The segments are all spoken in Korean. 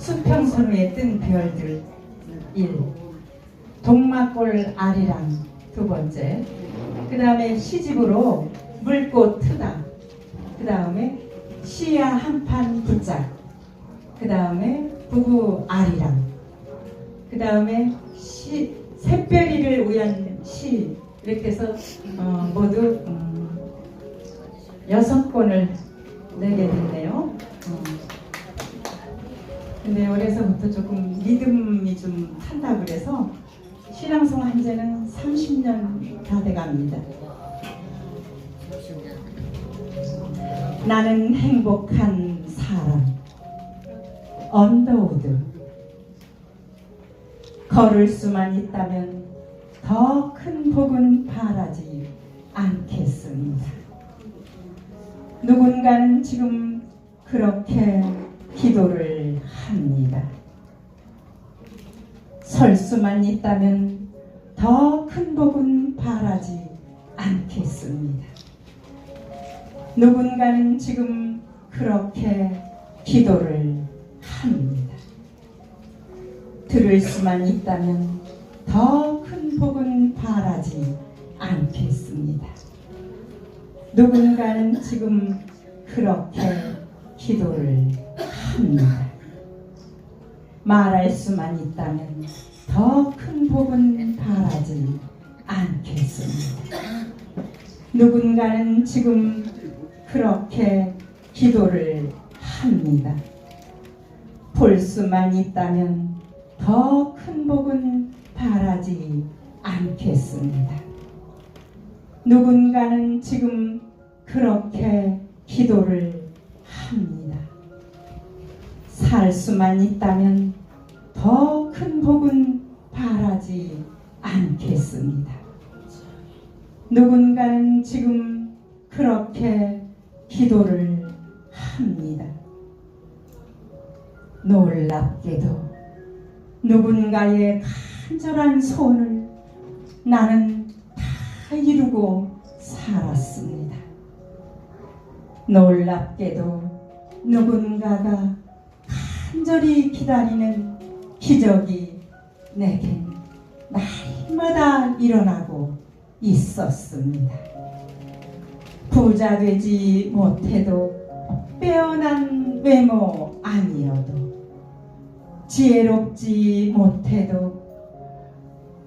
수평선우에 뜬 별들 1. 동막골 아리랑 두 번째. 그 다음에 시집으로 물꽃 트다. 그 다음에 시야 한 판 붙자. 그 다음에 부부 아리랑. 그 다음에 시 샛별이를 위한 시 이렇게 해서 어, 모두 음, 여섯 권을 내게 됐네요. 어. 근데 어려서부터 조금 리듬이 좀 탄다 그래서 신앙송 한 지는 30년 다 돼갑니다. 나는 행복한 사람 언더우드 걸을 수만 있다면 더 큰 복은 바라지 않겠습니다. 누군가는 지금 그렇게 기도를 합니다. 설 수만 있다면 더 큰 복은 바라지 않겠습니다. 누군가는 지금 그렇게 기도를 합니다. 들을 수만 있다면 더 큰 복은 바라지 않겠습니다. 누군가는 지금 그렇게 기도를 합니다. 말할 수만 있다면 더 큰 복은 바라지 않겠습니다. 누군가는 지금 그렇게 기도를 합니다. 볼 수만 있다면 더 큰 복은 바라지 않겠습니다. 누군가는 지금 그렇게 기도를 살 수만 있다면 더 큰 복은 바라지 않겠습니다. 누군가는 지금 그렇게 기도를 합니다. 놀랍게도 누군가의 간절한 소원을 나는 다 이루고 살았습니다. 놀랍게도 누군가가 간절히 기다리는 기적이 내겐 날마다 일어나고 있었습니다. 부자 되지 못해도 빼어난 외모 아니어도 지혜롭지 못해도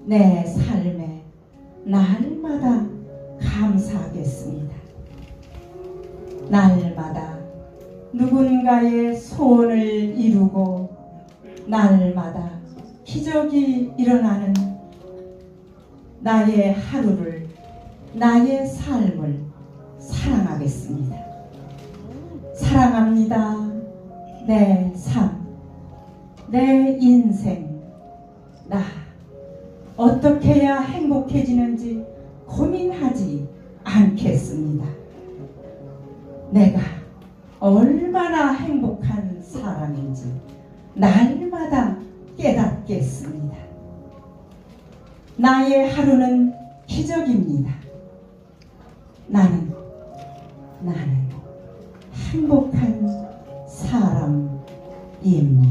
내 삶에 날마다 감사하겠습니다. 날마다 누군가의 소원을 이루고 날마다 기적이 일어나는 나의 하루를 나의 삶을 사랑하겠습니다. 사랑합니다. 내 삶, 내 인생, 나 어떻게 해야 행복해지는지 고민하지 않겠습니다. 내가 얼마나 행복한 사람인지 날마다 깨닫겠습니다. 나의 하루는 기적입니다. 나는 나는 행복한 사람입니다.